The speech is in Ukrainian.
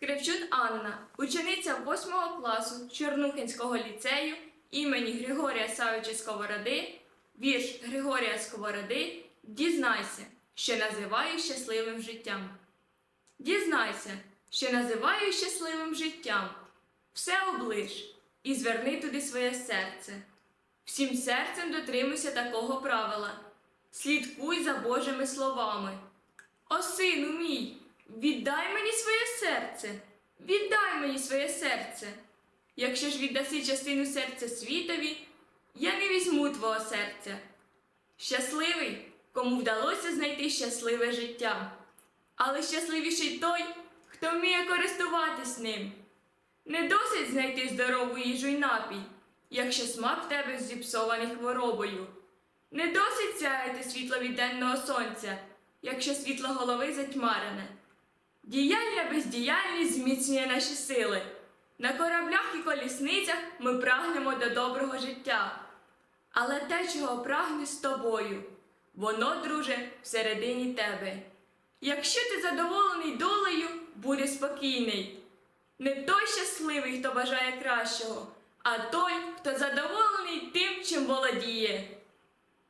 Кривчун Анна, учениця 8 класу Чорнухинського ліцею імені Григорія Савича Сковороди, вірш Григорія Сковороди Дізнайся, що називаю щасливим життям. Дізнайся, що називаю щасливим життям. Все облиш і зверни туди своє серце. Всім серцем дотримуйся такого правила. Слідкуй за Божими словами. О, сину мій, віддай мені своє серце, віддай мені своє серце. Якщо ж віддаси частину серця світові, я не візьму твого серця. Щасливий, кому вдалося знайти щасливе життя. Але щасливіший той, хто вміє користуватись ним. Не досить знайти здорову їжу й напій, якщо смак в тебе зіпсований хворобою. Не досить сяяти світло від денного сонця, якщо світло голови затьмарене. Діяльна бездіяльність зміцнює наші сили. На кораблях і колісницях ми прагнемо до доброго життя. Але те, чого прагне з тобою, воно, друже, всередині тебе. Якщо ти задоволений долею, буде спокійний. Не той щасливий, хто бажає кращого, а той, хто задоволений тим, чим володіє.